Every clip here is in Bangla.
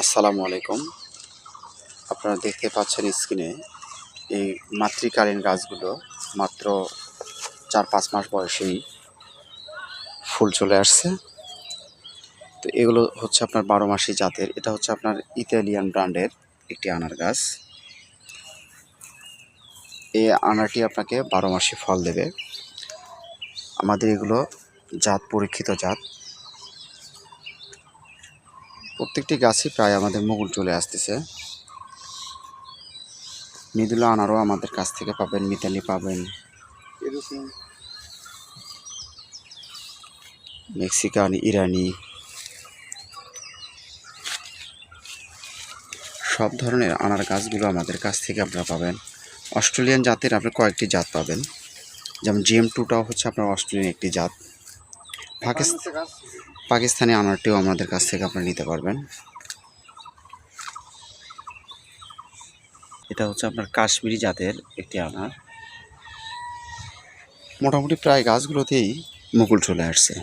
আসসালামু আলাইকুম। আপনারা দেখতে পাচ্ছেন স্ক্রিনে এই মাতৃকালীন গাছগুলো মাত্র চার পাঁচ মাস বয়সেই ফুল চলে আসছে। তো এগুলো হচ্ছে আপনার বারো মাসি জাতের, এটা হচ্ছে আপনার ইতালিয়ান ব্র্যান্ডের একটি আনার গাছ। এই আনারটি আপনাকে বারো মাসে ফল দেবে। আমাদের এগুলো জাত পরীক্ষিত জাত। প্রত্যেকটি গাছই প্রায় আমাদের মুকুল চলে আসতেছে। মৃদুলা আনারও আমাদের কাছ থেকে পাবেন মিতালি পাবেন। মেক্সিকান ইরানি। সব ধরনের আনার গাছগুলো আমাদের কাছ থেকে আপনারা পাবেন। অস্ট্রেলিয়ান জাতের আপনি কয়েকটি জাত পাবেন। যেমন জিএম টুটাও হচ্ছে আপনার অস্ট্রেলিয়ান একটি জাত। পাকিস্তান পাকিস্তানি আনারটিও আমাদের কাছ থেকে আপনারা নিতে পারবেন। এটা হচ্ছে আপনার কাশ্মীরি জাতের একটি আনার। মোটামুটি প্রায় গাছগুলোতেই মুকুল চলে আসছে।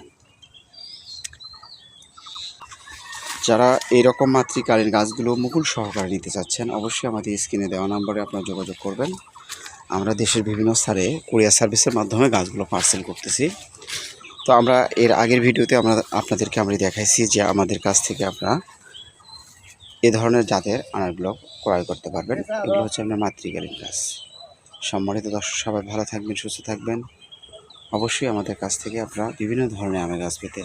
যারা এইরকম মাতৃকালীন গাছগুলো মুকুল সহকারে নিতে চাচ্ছেন অবশ্যই আমাদের স্ক্রিনে দেওয়া নম্বরে আপনারা যোগাযোগ করবেন। আমরা দেশের বিভিন্ন স্থানে কুরিয়ার সার্ভিসের মাধ্যমে গাছগুলো পার্সেল করতেছি। তো আমরা এর আগের ভিডিওতে আমরা আপনাদেরকে আমরা দেখাইছি যে আমাদের কাছ থেকে আপনারা এ ধরনের জাতের আনারগুলো ক্রয় করতে পারবেন। এগুলো হচ্ছে আপনার মাতৃকালীন গাছ। সম্মানিত দর্শক, সবাই ভালো থাকবেন, সুস্থ থাকবেন। অবশ্যই আমাদের কাছ থেকে আপনারা বিভিন্ন ধরনের আমের গাছ পেতে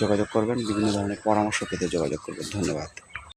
যোগাযোগ করবেন, বিভিন্ন ধরনের পরামর্শ পেতে যোগাযোগ করবেন। ধন্যবাদ।